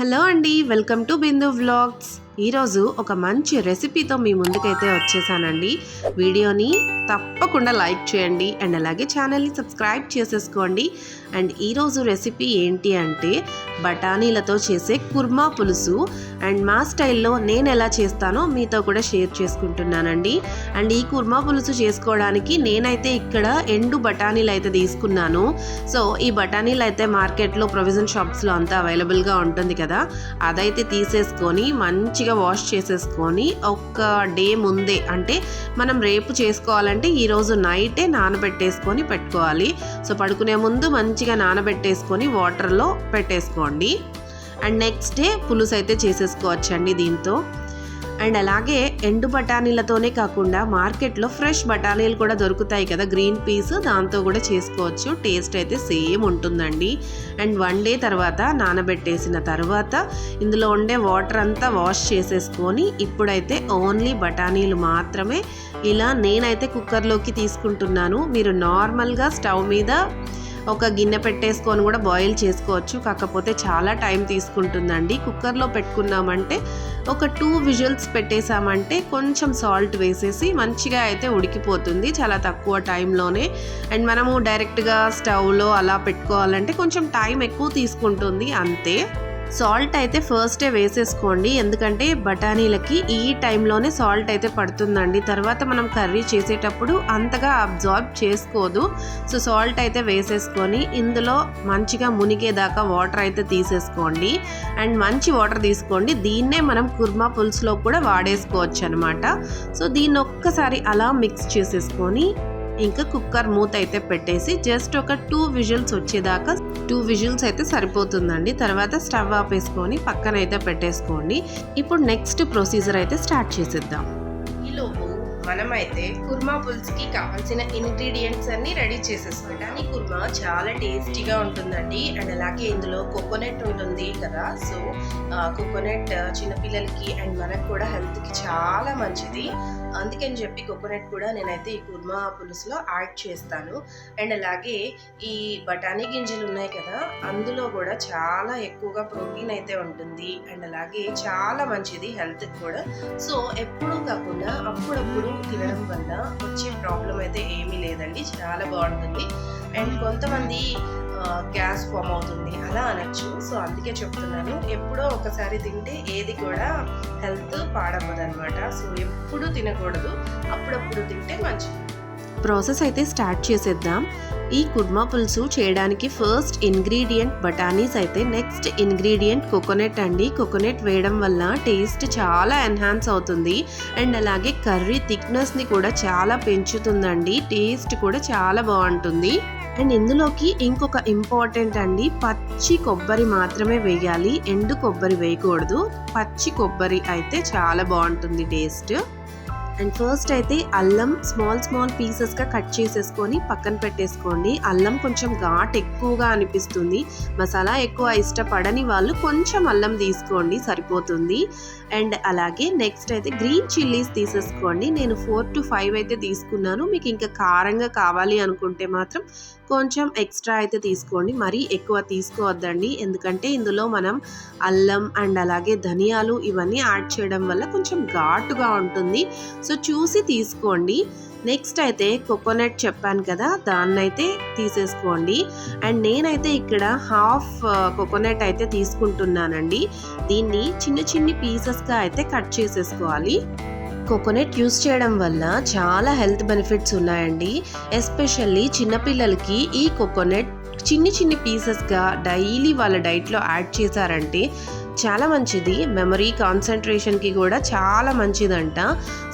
Hello అండి welcome to Bindu vlogs ఈరోజు ఒక మంచి రెసిపీతో మీ ముందుకైతే వచ్చేసానండి. వీడియోని తప్పకుండా లైక్ చేయండి అండ్ అలాగే ఛానల్ని సబ్స్క్రైబ్ చేసేసుకోండి. అండ్ ఈరోజు రెసిపీ ఏంటి అంటే బఠానీలతో చేసే కుర్మా పులుసు. అండ్ మా స్టైల్లో నేను ఎలా చేస్తానో మీతో కూడా షేర్ చేసుకుంటున్నానండి. అండ్ ఈ కుర్మా పులుసు చేసుకోవడానికి నేనైతే ఇక్కడ ఎండు బఠానీలు అయితే తీసుకున్నాను. సో ఈ బఠానీలు అయితే మార్కెట్లో ప్రొవిజన్ షాప్స్లో అంతా అవైలబుల్గా ఉంటుంది కదా. అదైతే తీసేసుకొని మంచిగా వాష్ చేసేసుకొని ఒక డే ముందే అంటే మనం రేపు చేసుకోవాలంటే ఈరోజు నైటే నానబెట్టేసుకొని పెట్టుకోవాలి. సో పడుకునే ముందు మంచిగా నానబెట్టేసుకొని వాటర్లో పెట్టేసుకోండి. అండ్ నెక్స్ట్ డే పులుసు అయితే చేసేసుకోవచ్చండి దీంతో. అండ్ అలాగే ఎండు బఠానీలతోనే కాకుండా మార్కెట్లో ఫ్రెష్ బఠానీలు కూడా దొరుకుతాయి కదా. గ్రీన్ పీస్ దాంతో కూడా చేసుకోవచ్చు. టేస్ట్ అయితే సేమ్ ఉంటుందండి. అండ్ వన్ డే తర్వాత నానబెట్టేసిన తర్వాత ఇందులో ఉండే వాటర్ అంతా వాష్ చేసేసుకొని ఇప్పుడైతే ఓన్లీ బఠానీలు మాత్రమే. ఇలా నేనైతే కుక్కర్లోకి తీసుకుంటున్నాను. మీరు నార్మల్గా స్టవ్ మీద ఒక గిన్నె పెట్టేసుకొని కూడా బాయిల్ చేసుకోవచ్చు. కాకపోతే చాలా టైం తీసుకుంటుందండి. కుక్కర్లో పెట్టుకున్నామంటే ఒక టూ విజువల్స్ పెట్టేసామంటే కొంచెం సాల్ట్ వేసేసి మంచిగా అయితే ఉడికిపోతుంది. చాలా తక్కువ టైంలోనే. అండ్ మనము డైరెక్ట్గా స్టవ్లో అలా పెట్టుకోవాలంటే కొంచెం టైం ఎక్కువ తీసుకుంటుంది. అంతే. సాల్ట్ అయితే ఫస్టే వేసేసుకోండి. ఎందుకంటే బఠానీలకి ఈ టైంలోనే సాల్ట్ అయితే పడుతుందండి. తర్వాత మనం కర్రీ చేసేటప్పుడు అంతగా అబ్జార్బ్ చేసుకోదు. సో సాల్ట్ అయితే వేసేసుకొని ఇందులో మంచిగా మునిగేదాకా వాటర్ అయితే తీసేసుకోండి. అండ్ మంచి వాటర్ తీసుకోండి. దీన్నే మనం కుర్మా పులుసులో కూడా వాడేసుకోవచ్చు అనమాట సో దీన్ని ఒక్కసారి అలా మిక్స్ చేసేసుకొని ఇంకా కుక్కర్ మూత అయితే పెట్టేసి జస్ట్ ఒక టూ విజిల్స్ వచ్చేదాకా టూ విజిల్స్ అయితే సరిపోతుందండి. తర్వాత స్టవ్ ఆపేసుకొని పక్కన అయితే పెట్టేసుకోండి. ఇప్పుడు నెక్స్ట్ ప్రొసీజర్ అయితే స్టార్ట్ చేసేద్దాం. ఈలోపు మనమైతే కుర్మా పులుసుకి కావాల్సిన ఇంగ్రీడియంట్స్ అన్ని రెడీ చేసేసుకుంటాం. ఈ కుర్మా చాలా టేస్టీగా ఉంటుందండి. అండ్ అలాగే ఇందులో కోకోనట్ ఉంటుంది కదా. సో కోకోనట్ చిన్నపిల్లలకి అండ్ మనకు కూడా హెల్త్కి చాలా మంచిది. అందుకని చెప్పి కోకోనట్ కూడా నేనైతే ఈ కుర్మా పులుసులో యాడ్ చేస్తాను. అండ్ అలాగే ఈ బఠానీ గింజలు ఉన్నాయి కదా అందులో కూడా చాలా ఎక్కువగా ప్రోటీన్ అయితే ఉంటుంది. అండ్ అలాగే చాలా మంచిది హెల్త్కి కూడా. సో ఎప్పుడూ కాకుండా అప్పుడప్పుడు తినడం వల్ల వచ్చే ప్రాబ్లం అయితే ఏమీ లేదండి. చాలా బాగుంటుంది. అండ్ కొంతమంది గ్యాస్ ఫామ్ అవుతుంది. అలా అనొచ్చు. సో అందుకే చెప్తున్నాను. ఎప్పుడో ఒకసారి తింటే ఏది కూడా హెల్త్ పాడవ్వదు అనమాట సో ఎప్పుడు తినకూడదు. అప్పుడప్పుడు తింటే మంచిది. ప్రాసెస్ అయితే స్టార్ట్ చేసేద్దాం. ఈ కుర్మా పులుసు చేయడానికి ఫస్ట్ ఇంగ్రీడియంట్ బఠానీస్ అయితే నెక్స్ట్ ఇంగ్రీడియంట్ కోకోనట్ అండి. కోకోనట్ వేయడం వల్ల టేస్ట్ చాలా ఎన్హాన్స్ అవుతుంది. అండ్ అలాగే కర్రీ థిక్నెస్ని కూడా చాలా పెంచుతుందండి. టేస్ట్ కూడా చాలా బాగుంటుంది. అండ్ ఇందులోకి ఇంకొక ఇంపార్టెంట్ అండి పచ్చి కొబ్బరి మాత్రమే వేయాలి. ఎండు కొబ్బరి వేయకూడదు. పచ్చి కొబ్బరి అయితే చాలా బాగుంటుంది టేస్ట్. అండ్ ఫస్ట్ అయితే అల్లం స్మాల్ స్మాల్ పీసెస్గా కట్ చేసేసుకొని పక్కన పెట్టేసుకోండి. అల్లం కొంచెం ఘాట్ ఎక్కువగా అనిపిస్తుంది. మసాలా ఎక్కువ ఇష్టపడని వాళ్ళు కొంచెం అల్లం తీసుకోండి సరిపోతుంది. అండ్ అలాగే నెక్స్ట్ అయితే గ్రీన్ చిల్లీస్ తీసేసుకోండి. నేను ఫోర్ టు ఫైవ్ అయితే తీసుకున్నాను. మీకు ఇంకా కారంగా కావాలి అనుకుంటే మాత్రం కొంచెం ఎక్స్ట్రా అయితే తీసుకోండి. మరీ ఎక్కువ తీసుకోవద్దండి. ఎందుకంటే ఇందులో మనం అల్లం అండ్ అలాగే ధనియాలు ఇవన్నీ యాడ్ చేయడం వల్ల కొంచెం ఘాటుగా ఉంటుంది. సో చూసి తీసుకోండి. నెక్స్ట్ అయితే కోకోనట్ చెప్పాను కదా దాన్నైతే తీసేసుకోండి. అండ్ నేనైతే ఇక్కడ హాఫ్ కోకోనట్ అయితే తీసుకుంటున్నానండి. దీన్ని చిన్న చిన్ని పీసెస్గా అయితే కట్ చేసేసుకోవాలి. కోకోనట్ యూస్ చేయడం వల్ల చాలా హెల్త్ బెనిఫిట్స్ ఉన్నాయండి. ఎస్పెషల్లీ చిన్నపిల్లలకి ఈ కోకోనట్ చిన్ని చిన్ని పీసెస్గా డైలీ వాళ్ళ డైట్లో యాడ్ చేశారంటే చాలా మంచిది. మెమరీ కాన్సన్ట్రేషన్కి కూడా చాలా మంచిదంట.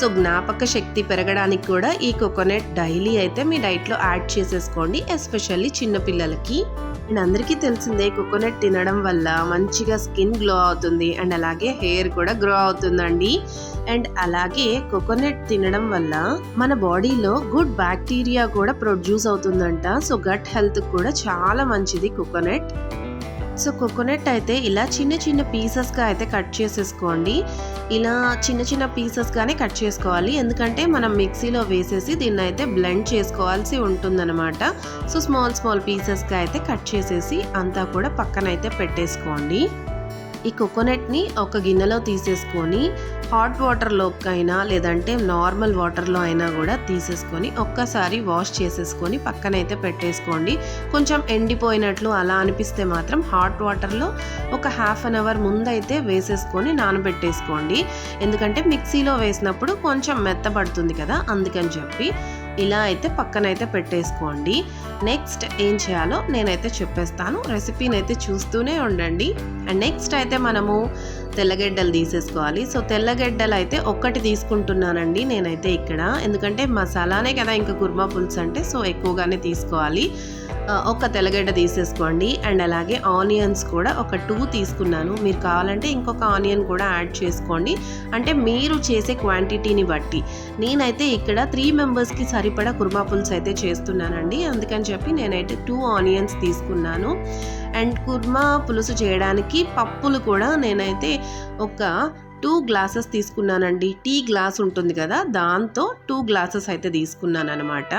సో జ్ఞాపక శక్తి పెరగడానికి కూడా ఈ కోకోనట్ డైలీ అయితే మీ డైట్లో యాడ్ చేసేసుకోండి ఎస్పెషల్లీ చిన్నపిల్లలకి అండ్ అందరికీ తెలిసిందే కోకోనట్ తినడం వల్ల మంచిగా స్కిన్ గ్లో అవుతుంది అండ్ అలాగే హెయిర్ కూడా గ్రో అవుతుందండి. అండ్ అలాగే కోకోనట్ తినడం వల్ల మన బాడీలో గుడ్ బ్యాక్టీరియా కూడా ప్రొడ్యూస్ అవుతుందంట. సో గట్ హెల్త్ కూడా చాలా మంచిది కోకోనట్. సో కోకోనట్ అయితే ఇలా చిన్న చిన్న పీసెస్గా అయితే కట్ చేసేసుకోండి. ఇలా చిన్న చిన్న పీసెస్గానే కట్ చేసుకోవాలి. ఎందుకంటే మనం మిక్సీలో వేసేసి దీన్ని అయితే బ్లెండ్ చేసుకోవాల్సి ఉంటుందన్నమాట. సో స్మాల్ స్మాల్ పీసెస్గా అయితే కట్ చేసేసి అంతా కూడా పక్కన అయితే పెట్టేసుకోండి. ఈ కోకోనట్ని ఒక గిన్నెలో తీసేసుకొని హాట్ వాటర్లోకైనా అయినా లేదంటే నార్మల్ వాటర్లో అయినా కూడా తీసేసుకొని ఒక్కసారి వాష్ చేసేసుకొని పక్కనైతే పెట్టేసుకోండి. కొంచెం ఎండిపోయినట్లు అలా అనిపిస్తే మాత్రం హాట్ వాటర్లో ఒక హాఫ్ అన్ అవర్ ముందైతే వేసేసుకొని నానబెట్టేసుకోండి. ఎందుకంటే మిక్సీలో వేసినప్పుడు కొంచెం మెత్తబడుతుంది కదా అందుకని చెప్పి ఇలా అయితే పక్కనైతే పెట్టేసుకోండి. నెక్స్ట్ ఏం చేయాలో నేనైతే చెప్పేస్తాను. రెసిపీని అయితే చూస్తూనే ఉండండి. అండ్ నెక్స్ట్ అయితే మనము తెల్లగడ్డలు తీసేసుకోవాలి. సో తెల్లగడ్డలు అయితే ఒక్కటి తీసుకుంటున్నానండి నేనైతే ఇక్కడ. ఎందుకంటే మసాలానే కదా ఇంకా కుర్మా పులుసు అంటే సో ఎక్కువగానే తీసుకోవాలి. ఒక తెల్లగడ్డ తీసేసుకోండి. అండ్ అలాగే ఆనియన్స్ కూడా ఒక టూ తీసుకున్నాను. మీరు కావాలంటే ఇంకొక ఆనియన్ కూడా యాడ్ చేసుకోండి. అంటే మీరు చేసే క్వాంటిటీని బట్టి. నేనైతే ఇక్కడ త్రీ మెంబర్స్కి సరిపడా కుర్మా పులుసు అయితే చేస్తున్నానండి. అందుకని చెప్పి నేనైతే టూ ఆనియన్స్ తీసుకున్నాను. అండ్ కుర్మా పులుసు చేయడానికి పప్పులు కూడా నేనైతే ఒక టూ గ్లాసెస్ తీసుకున్నానండి. టీ గ్లాస్ ఉంటుంది కదా దాంతో టూ గ్లాసెస్ అయితే తీసుకున్నాను అనమాట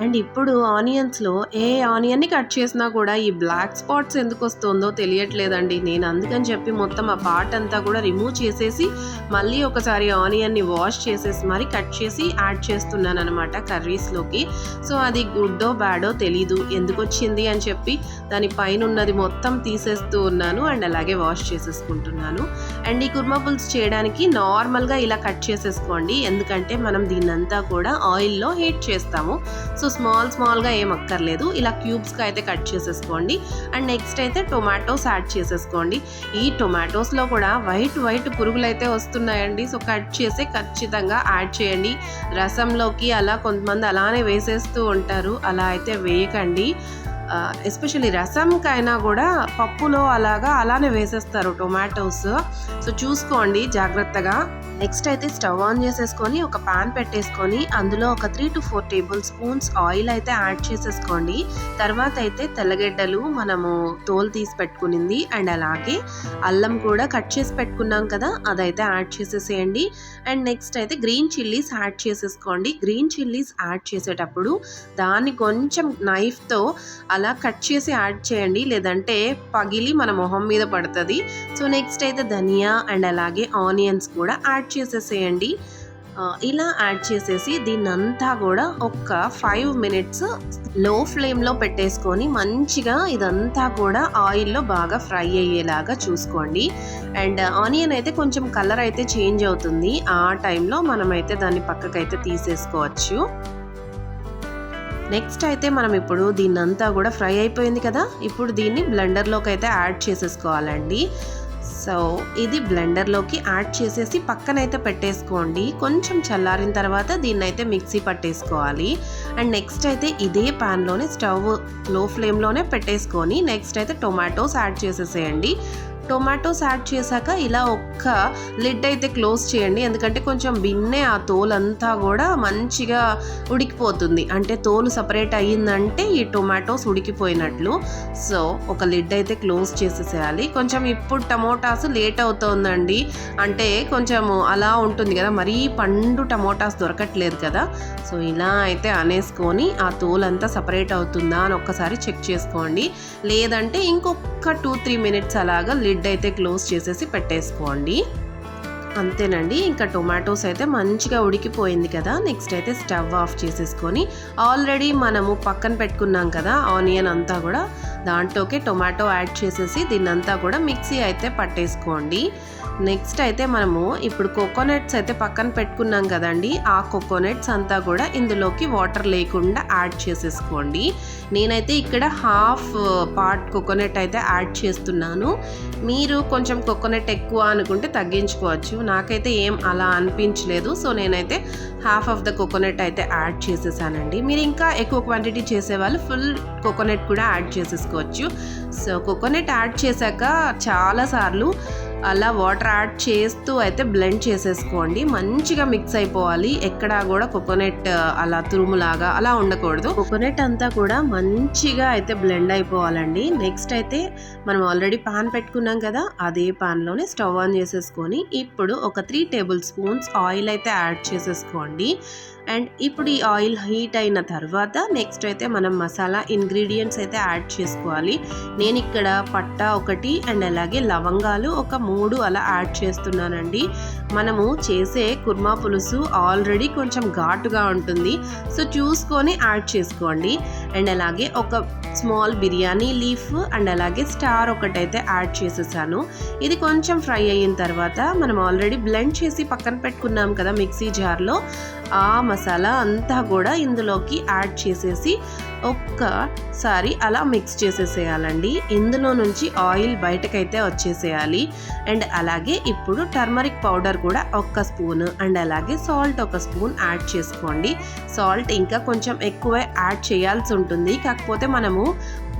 అండ్ ఇప్పుడు ఆనియన్స్లో ఏ ఆనియన్ని కట్ చేసినా కూడా ఈ బ్లాక్ స్పాట్స్ ఎందుకు వస్తుందో తెలియట్లేదండి. నేను అందుకని చెప్పి మొత్తం ఆ పార్ట్ అంతా కూడా రిమూవ్ చేసేసి మళ్ళీ ఒకసారి ఆనియన్ని వాష్ చేసేసి మరి కట్ చేసి యాడ్ చేస్తున్నాను అనమాట కర్రీస్లోకి. సో అది గుడ్డో బ్యాడో తెలీదు ఎందుకు వచ్చింది అని చెప్పి దాని పైన ఉన్నది మొత్తం తీసేస్తూ ఉన్నాను అండ్ అలాగే వాష్ చేసేసుకుంటున్నాను. అండ్ ఈ కుర్మా పులుసు చేయడానికి నార్మల్గా ఇలా కట్ చేసేసుకోండి. ఎందుకంటే మనం దీన్నంతా కూడా ఆయిల్లో హీట్ చేస్తాము. సో స్మాల్ స్మాల్గా ఏం అక్కర్లేదు. ఇలా క్యూబ్స్గా అయితే కట్ చేసేసుకోండి. అండ్ నెక్స్ట్ అయితే టొమాటోస్ యాడ్ చేసేసుకోండి. ఈ టొమాటోస్లో కూడా వైట్ వైట్ పురుగులు అయితే వస్తున్నాయండి. సో కట్ చేసి ఖచ్చితంగా యాడ్ చేయండి. రసంలోకి అలా కొంతమంది అలానే వేసేస్తూ ఉంటారు. అలా అయితే వేయకండి. ఎస్పెషల్లీ రసంకైనా కూడా పప్పులో అలాగా అలానే వేసేస్తారు టొమాటోస్ సో చూసుకోండి జాగ్రత్తగా. నెక్స్ట్ అయితే స్టవ్ ఆన్ చేసేసుకొని ఒక పాన్ పెట్టేసుకొని అందులో ఒక three to four tablespoons oil అయితే యాడ్ చేసేసుకోండి. తర్వాత అయితే తెల్లగడ్డలు మనము తోలు తీసి పెట్టుకునింది అండ్ అలాగే అల్లం కూడా కట్ చేసి పెట్టుకున్నాం కదా అదైతే యాడ్ చేసేసేయండి. అండ్ నెక్స్ట్ అయితే గ్రీన్ చిల్లీస్ యాడ్ చేసేసుకోండి. గ్రీన్ చిల్లీస్ యాడ్ చేసేటప్పుడు దాన్ని కొంచెం నైఫ్తో అలా అలా కట్ చేసి యాడ్ చేయండి. లేదంటే పగిలి మన మొహం మీద పడుతుంది. సో నెక్స్ట్ అయితే ధనియా అండ్ అలాగే ఆనియన్స్ కూడా యాడ్ చేసేసేయండి. ఇలా యాడ్ చేసేసి దీన్నంతా కూడా ఒక ఫైవ్ మినిట్స్లో ఫ్లేమ్లో పెట్టేసుకొని మంచిగా ఇదంతా కూడా ఆయిల్లో బాగా ఫ్రై అయ్యేలాగా చూసుకోండి. అండ్ ఆనియన్ అయితే కొంచెం కలర్ అయితే చేంజ్ అవుతుంది. ఆ టైంలో మనమైతే దాన్ని పక్కకైతే తీసేసుకోవచ్చు. నెక్స్ట్ అయితే మనం ఇప్పుడు దీన్నంతా కూడా ఫ్రై అయిపోయింది కదా? ఇప్పుడు దీన్ని బ్లెండర్లోకి అయితే యాడ్ చేసేసుకోవాలండి. సో ఇది బ్లెండర్లోకి యాడ్ చేసేసి పక్కనైతే పెట్టేసుకోండి. కొంచెం చల్లారిన తర్వాత దీన్ని అయితే మిక్సీ పట్టేసుకోవాలి. అండ్ నెక్స్ట్ అయితే ఇదే ప్యాన్లోనే స్టవ్లో ఫ్లేమ్లోనే పెట్టేసుకొని నెక్స్ట్ అయితే టొమాటోస్ యాడ్ చేసేసేయండి. టొమాటోస్ యాడ్ చేశాక ఇలా ఒక్క లిడ్ అయితే క్లోజ్ చేయండి. ఎందుకంటే కొంచెం బిన్నే ఆ తోలంతా కూడా మంచిగా ఉడికిపోతుంది. అంటే తోలు సపరేట్ అయ్యిందంటే ఈ టొమాటోస్ ఉడికిపోయినట్లు. సో ఒక లిడ్ అయితే క్లోజ్ చేసేసేయాలి. కొంచెం ఇప్పుడు టమోటాస్ లేట్ అవుతోందండి. అంటే కొంచెము అలా ఉంటుంది కదా మరీ పండు టమోటాస్ దొరకట్లేదు కదా. సో ఇలా అయితే అనేసుకొని ఆ తోలంతా సపరేట్ అవుతుందా అని ఒక్కసారి చెక్ చేసుకోండి. లేదంటే ఇంకొక టూ త్రీ మినిట్స్ అలాగా లిడ్ అయితే క్లోజ్ చేసేసి పెట్టేసుకోండి. అంతేనండి. ఇంకా టొమాటోస్ అయితే మంచిగా ఉడికిపోయింది కదా. నెక్స్ట్ అయితే స్టవ్ ఆఫ్ చేసేసుకొని ఆల్రెడీ మనము పక్కన పెట్టుకున్నాం కదా ఆనియన్ అంతా కూడా దాంట్లోకే టొమాటో యాడ్ చేసేసి దీన్నంతా కూడా మిక్సీ అయితే పట్టేసుకోండి. నెక్స్ట్ అయితే మనము ఇప్పుడు కోకోనట్స్ అయితే పక్కన పెట్టుకున్నాం కదండి. ఆ కోకోనట్స్ అంతా కూడా ఇందులోకి వాటర్ లేకుండా యాడ్ చేసేసుకోండి. నేనైతే ఇక్కడ హాఫ్ పార్ట్ కోకోనట్ అయితే యాడ్ చేస్తున్నాను. మీరు కొంచెం కోకోనట్ ఎక్కువ అనుకుంటే తగ్గించుకోవచ్చు. నాకైతే ఏం అలా అనిపించలేదు. సో నేనైతే హాఫ్ ఆఫ్ ద కోకోనట్ అయితే యాడ్ చేసేసానండి. మీరు ఇంకా ఎక్కువ క్వాంటిటీ చేసేవాళ్ళు ఫుల్ కోకోనట్ కూడా యాడ్ చేసేసుకోవచ్చు. సో కోకోనట్ యాడ్ చేశాక చాలాసార్లు అలా వాటర్ యాడ్ చేస్తూ అయితే బ్లెండ్ చేసేసుకోండి. మంచిగా మిక్స్ అయిపోవాలి. ఎక్కడా కూడా కోకోనట్ అలా తురుములాగా అలా ఉండకూడదు. కోకోనట్ అంతా కూడా మంచిగా అయితే బ్లెండ్ అయిపోవాలండి. నెక్స్ట్ అయితే మనం ఆల్రెడీ పాన్ పెట్టుకున్నాం కదా అదే పాన్లోనే స్టవ్ ఆన్ చేసేసుకొని ఇప్పుడు ఒక త్రీ టేబుల్ స్పూన్స్ ఆయిల్ అయితే యాడ్ చేసేసుకోండి. అండ్ ఇప్పుడు ఈ ఆయిల్ హీట్ అయిన తర్వాత నెక్స్ట్ అయితే మనం మసాలా ఇంగ్రీడియంట్స్ అయితే యాడ్ చేసుకోవాలి. నేను ఇక్కడ పట్ట ఒకటి అండ్ అలాగే లవంగాలు ఒక మూడు అలా యాడ్ చేస్తున్నానండి. మనము చేసే కుర్మా పులుసు ఆల్రెడీ కొంచెం ఘాటుగా ఉంటుంది. సో చూసుకొని యాడ్ చేసుకోండి. అండ్ అలాగే ఒక స్మాల్ బిర్యానీ లీఫ్ అండ్ అలాగే స్టార్ ఒకటైతే యాడ్ చేసేసాను. ఇది కొంచెం ఫ్రై అయిన తర్వాత మనం ఆల్రెడీ బ్లెండ్ చేసి పక్కన పెట్టుకున్నాం కదా మిక్సీ జార్లో. ఆ మసాలా అంతా కూడా ఇందులోకి యాడ్ చేసేసి ఒక్కసారి అలా మిక్స్ చేసేసేయాలండి. ఇందులో నుంచి ఆయిల్ బయటకైతే వచ్చేసేయాలి. అండ్ అలాగే ఇప్పుడు టర్మరిక్ పౌడర్ కూడా ఒక్క స్పూన్ అండ్ అలాగే సాల్ట్ ఒక స్పూన్ యాడ్ చేసుకోండి. సాల్ట్ ఇంకా కొంచెం ఎక్కువ యాడ్ చేయాల్సి ఉంటుంది. కాకపోతే మనము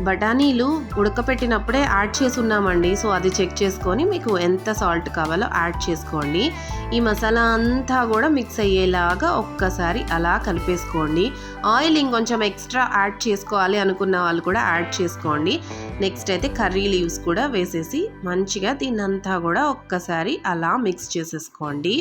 బఠానీలు ఉడకపెట్టినప్పుడే యాడ్ చేసి ఉన్నామండి సో అది చెక్ చేసుకొని మీకు ఎంత సాల్ట్ కావాలో యాడ్ చేసుకోండి. ఈ మసాలా అంతా కూడా మిక్స్ అయ్యేలాగా ఒక్కసారి అలా కలిపేసుకోండి. ఆయిల్ ఇంకొంచెం ఎక్స్ట్రా యాడ్ చేసుకోవాలి అనుకున్న వాళ్ళు కూడా యాడ్ చేసుకోండి. నెక్స్ట్ అయితే కర్రీ లీవ్స్ కూడా వేసేసి మంచిగా దీన్నంతా కూడా ఒక్కసారి అలా మిక్స్ చేసేసుకోండి.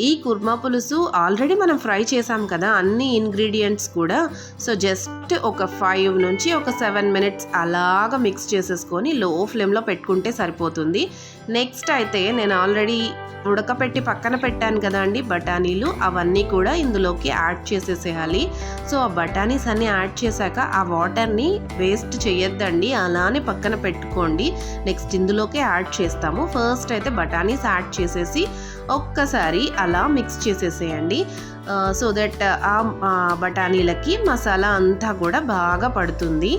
ఈ కుర్మా పులుసు ఆల్రెడీ మనం ఫ్రై చేసాం కదా అన్ని ఇంగ్రీడియంట్స్ కూడా. సో జస్ట్ ఒక ఫైవ్ నుంచి ఒక సెవెన్ మినిట్స్ అలాగా మిక్స్ చేసేసుకొని లో ఫ్లేమ్లో పెట్టుకుంటే సరిపోతుంది. నెక్స్ట్ అయితే నేను ఆల్రెడీ ఉడకపెట్టి పక్కన పెట్టాను కదా అండి బఠానీలు. అవన్నీ కూడా ఇందులోకి యాడ్ చేసేసేయాలి. సో ఆ బఠానీస్ అన్నీ యాడ్ చేశాక ఆ వాటర్ని వేస్ట్ చేయొద్దండి అలానే పక్కన పెట్టుకోండి. నెక్స్ట్ ఇందులోకి యాడ్ చేస్తాము. ఫస్ట్ అయితే బఠానీస్ యాడ్ చేసేసి ఒక్కసారి అలా మిక్స్ చేసేసేయండి. సో దట్ ఆ బఠానీలకి మసాలా అంతా కూడా బాగా పడుతుంది.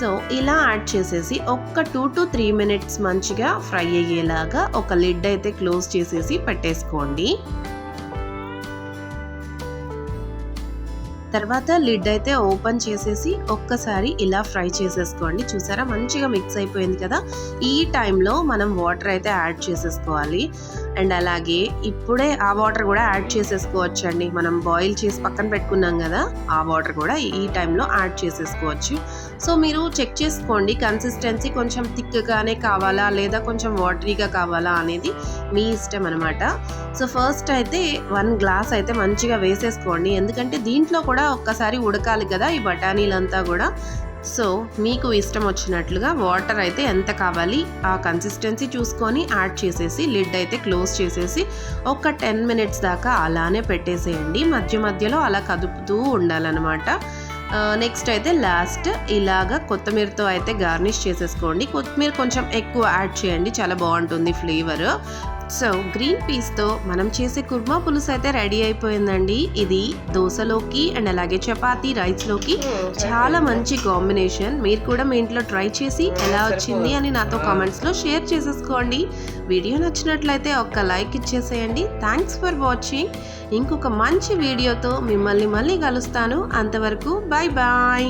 సో ఇలా యాడ్ చేసేసి ఒక్క టూ టు త్రీ మినిట్స్ మంచిగా ఫ్రై అయ్యేలాగా ఒక లిడ్ అయితే క్లోజ్ చేసేసి పెట్టేసుకోండి. తర్వాత లిడ్ అయితే ఓపెన్ చేసేసి ఒక్కసారి ఇలా ఫ్రై చేసేసుకోండి. చూసారా? మంచిగా మిక్స్ అయిపోయింది కదా? ఈ టైంలో మనం వాటర్ అయితే యాడ్ చేసేసుకోవాలి. అండ్ అలాగే ఇప్పుడే ఆ వాటర్ కూడా యాడ్ చేసేసుకోవచ్చు అండి మనం బాయిల్ చేసి పక్కన పెట్టుకున్నాం కదా ఆ వాటర్ కూడా ఈ టైంలో యాడ్ చేసేసుకోవచ్చు. సో మీరు చెక్ చేసుకోండి కన్సిస్టెన్సీ కొంచెం థిక్గానే కావాలా లేదా కొంచెం వాటరీగా కావాలా అనేది మీ ఇష్టం అనమాట సో ఫస్ట్ అయితే వన్ గ్లాస్ అయితే మంచిగా వేసేసుకోండి. ఎందుకంటే దీంట్లో కూడా ఒక్కసారి ఉడకాలి కదా ఈ బఠానీలంతా కూడా. సో మీకు ఇష్టం వచ్చినట్లుగా వాటర్ అయితే ఎంత కావాలి ఆ కన్సిస్టెన్సీ చూసుకొని యాడ్ చేసేసి లిడ్ అయితే క్లోజ్ చేసేసి ఒక టెన్ మినిట్స్ దాకా అలానే పెట్టేసేయండి. మధ్య మధ్యలో అలా కదుపుతూ ఉండాలన్నమాట. నెక్స్ట్ అయితే లాస్ట్ ఇలాగా కొత్తిమీరతో అయితే గార్నిష్ చేసేసుకోండి. కొత్తిమీర కొంచెం ఎక్కువ యాడ్ చేయండి. చాలా బాగుంటుంది ఫ్లేవర్ సో గ్రీన్ పీస్తో మనం చేసే కుర్మా పులుసు అయితే రెడీ అయిపోయిందండి. ఇది దోశలోకి అండ్ అలాగే చపాతీ రైస్లోకి. చాలా మంచి కాంబినేషన్. మీరు కూడా మీ ఇంట్లో ట్రై చేసి ఎలా వచ్చింది అని నాతో కామెంట్స్లో షేర్ చేసేసుకోండి. వీడియో నచ్చినట్లయితే ఒక్క లైక్ ఇచ్చేసేయండి. థ్యాంక్స్ ఫర్ వాచింగ్ ఇంకొక మంచి వీడియోతో మిమ్మల్ని మళ్ళీ కలుస్తాను. అంతవరకు బాయ్ బాయ్